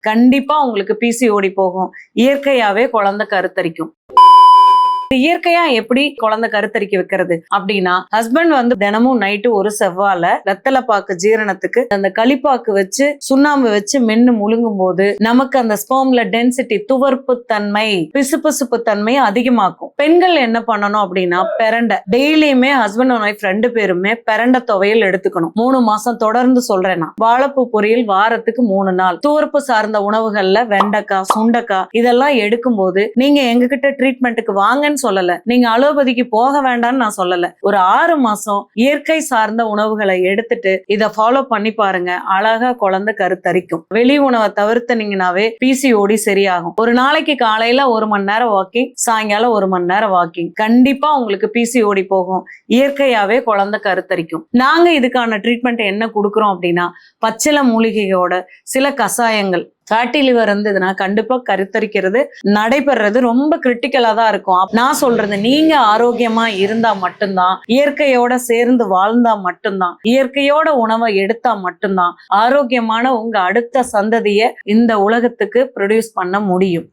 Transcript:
கண்டிப்பா உங்களுக்கு பிசிஓடி போகும். இயற்கையாவே குழந்தை கருத்தரிக்கும். இயற்கையா எப்படி குழந்தை கருத்தரிக்க வைக்கிறது? அப்படின்னா ஹஸ்பண்ட் வந்து தினமும் நைட்டு ஒரு செவ்வால வெத்தலை பாக்கு ஜீரணத்துக்கு அந்த களிப்பாக்கு வச்சு சுண்ணாம்பு வச்சு மென்னு முழுங்கும் போது நமக்கு அந்த ஸ்போம்ல டென்சிட்டி துவர்ப்பு தன்மை பிசுபிசுப்பு தன்மை அதிகமாக்கும். பெண்கள் என்ன பண்ணணும் அப்படின்னா பெரண்டை. டெய்லியுமே ஹஸ்பண்ட் அண்ட் ஒய்ஃப் ரெண்டு பேருமே பெரண்டை துவையல் எடுத்துக்கணும். மூணு மாசம் தொடர்ந்து சொல்றேன் நான். வாழைப்பூ பொரியல் வாரத்துக்கு மூணு நாள். துவர்ப்பு சார்ந்த உணவுகள்ல வெண்டைக்காய் சுண்டக்காய் இதெல்லாம் எடுக்கும்போது நீங்க எங்ககிட்ட ட்ரீட்மெண்ட்டுக்கு வாங்கன்னு சொல்லல. நீங்க அலோபதிக்கு போக வேண்டாம்னு நான் சொல்லல. ஒரு ஆறு மாசம் இயற்கை சார்ந்த உணவுகளை எடுத்துட்டு இதை ஃபாலோ பண்ணி பாருங்க. அழகா குழந்தை கருத்தரிக்கும். வெளி உணவை தவிர்த்துனீங்கனாவே பிசிஓடி சரியாகும். ஒரு நாளைக்கு காலையில ஒரு மணி நேரம் வாக்கிங் சாயங்காலம் ஒரு மணி நேரம் வாக்கிங் கண்டிப்பா உங்களுக்கு பிசிஓடி போகும். இயற்கையாவே குழந்தை கருத்தரிக்கும். நாங்க இதுக்கான ட்ரீட்மெண்ட் என்ன கொடுக்குறோம் அப்படின்னா பச்சிலை மூலிகையோட சில கஷாயங்கள். ஃபேட்டி லிவர் இருந்ததுன்னா கண்டிப்பா கருத்தரிக்கிறது நடைபெறது ரொம்ப கிரிட்டிக்கலா தான் இருக்கும். நான் சொல்றது நீங்க ஆரோக்கியமா இருந்தா மட்டும்தான் இயற்கையோட சேர்ந்து வாழ்ந்தா மட்டும்தான் இயற்கையோட உணவை எடுத்தா மட்டும்தான் ஆரோக்கியமான உங்க அடுத்த சந்ததியை இந்த உலகத்துக்கு ப்ரொடியூஸ் பண்ண முடியும்.